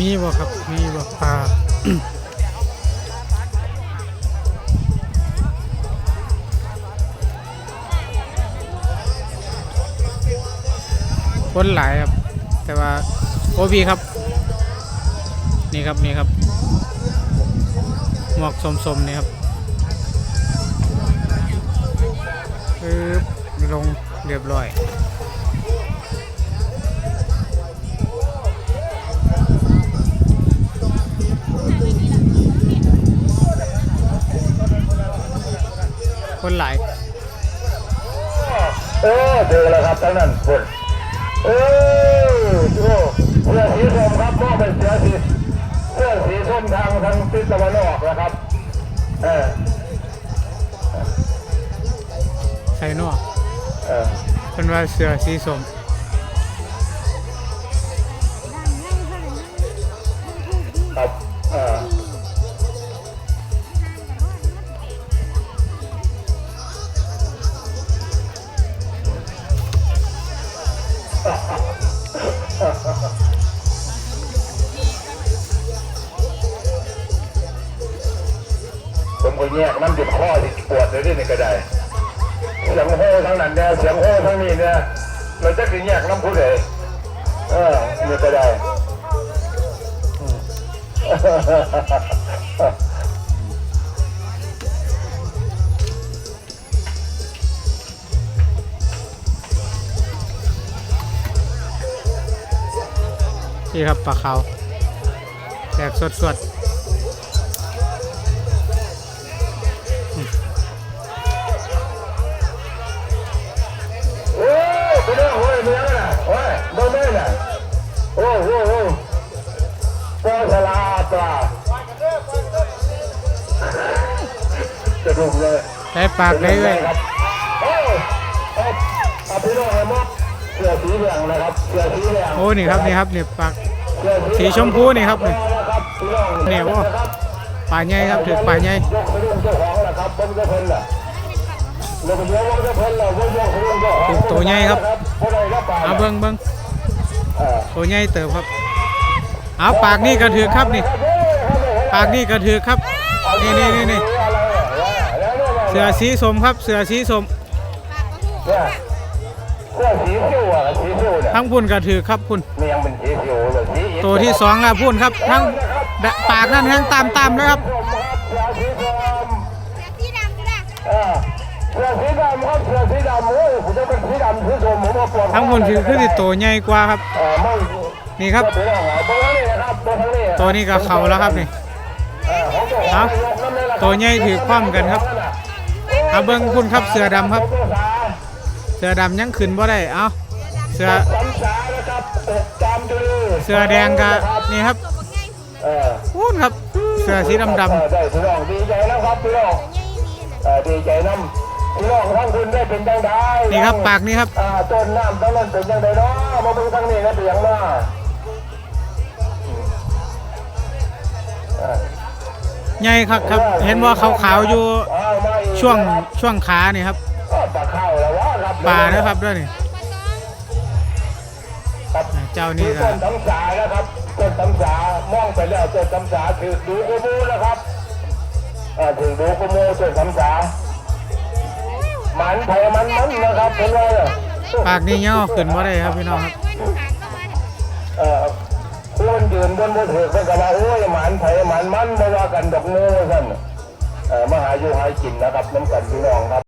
มีบ่ครับ มีบ่ปลา คนหลายครับ แต่ว่าโอบีครับ นี่ครับนี่ครับ หมวกสมๆนี่ครับปึ๊บลงเรียบร้อยคนหลาย เออเจอแล้วครับทั้งนั้นคน เออโอ้เสื้อสีส้มครับมอบเป็นเสื้อสีเสื้อสีส้มทางทางทิศตะวันออกนะครับ เออใส่นอกเออ เป็นว่าเสือสีสม แยกน้ำจุดข้อที่ปวดเลยที่นี่ก็ได้เสียงโห่ทั้งนั้นเนี่ยเสียงโห่ทั้งนี้เนี่ยเราจะกินแยกน้ำพุเลยเออนี่ก็ได้นี่ครับปลาขาวแตกสดส จะดุเลยๆใช้ปากได้เลยครับโอ้เอาเอาพี่น้องให้มอบเสื้อสีเหลืองนะครับเสื้อสีเหลืองโอ้นี่ครับนี่ครับนี่ปากเสื้อสีชมพูนี่ครับนี่นะครับพี่น้องเนี่ยโอ้นะครับปลาใหญ่ครับถือปลาใหญ่ยกไปเรื่องเจ้าของแหละครับบนกระเพิ่นล่ะเราไปเยอะบนกระเพิ่นเราก็ยกไปเรื่องเจ้าของถือตัวใหญ่ครับผู้ใดก็ปลาเอาเบิ้งเบิ้งเออตัวใหญ่เติบครับเอาปากนี่กระถือครับนี่ ปากนี่กระถือครับ นี่นี่นี่นี่เสือสีสมครับเสือสีสมเนี่ยเสื้อสีเขียวอะสีเขียวเนี่ยทั้งพุ่นกระถือครับพุ่นมันยังเป็นสีเขียวเลยสีอิฐตัวที่สองแล้วพุ่นครับทั้งดะปากนั่นทั้งตามตามๆเลยครับส้มครับเสื้อสีส้มที่ดำก็ได้เออเสื้อสีดำครับเสื้อสีดำโอ้ยผมจะเป็นสีดำสีส้มผมมาปวดทั้งพุ่นคือคือสิตัวใหญ่กว่าครับ เออไม่นี่ครับ ตัวนี้ตัวนี้นะครับตัวนี้ตัวนี้ก็เข่าแล้วครับนี่ เออของตัวเอา ตัวใหญ่ถือคว่ำกันครับ เอาเบิ้งพุ่นครับเสือดำครับ เสือดำยังขึ้นบ่ได้เอาเสือสามสานะครับตกตามดูเสือแดงก็นี่ครับตัวบักง่ายคุณเออพุ่นครับ เสือสีดำเออได้พี่น้องดีใจนะครับพี่น้องตัวง่ายนี่นะเออดีใจน้ำพี่น้องทั้งคุณได้เป็นจังไดๆนี่ครับปากนี่ครับอ่าต้นน้ำต้นนั้นเป็นจังไดเนาะมาเบิ่งทางนี้นะเปียงมาอ่าใหญ่ครับครับ เห็นว่าขาวๆอยู่เอามาอีก ช่วงช่วงขานี่ครับก็ปลาข้าวแล้ววะครับปลานะครับด้วยนี่ครับเจ้านี่ก็ต้นตำสานะครับต้นตำสามองไปแล้วต้นตำสาถือดูกูมูนะครับอ่าถือดูกูมูต้นตำสาหมันไผ่มันมันนะครับเห็นไหมเนี่ยปากนี่ย่อขึ้นบ่ได้ครับพี่น้องครับเอ่อคนยืนบนมือถือเพิ่นก็ว่าโอ้ยหมันไผ่หมันมันบ่ว่ากันดอกเนื้อซั่นเอ่อ มหาโยหากินนะครับน้ำกันพี่น้องครับ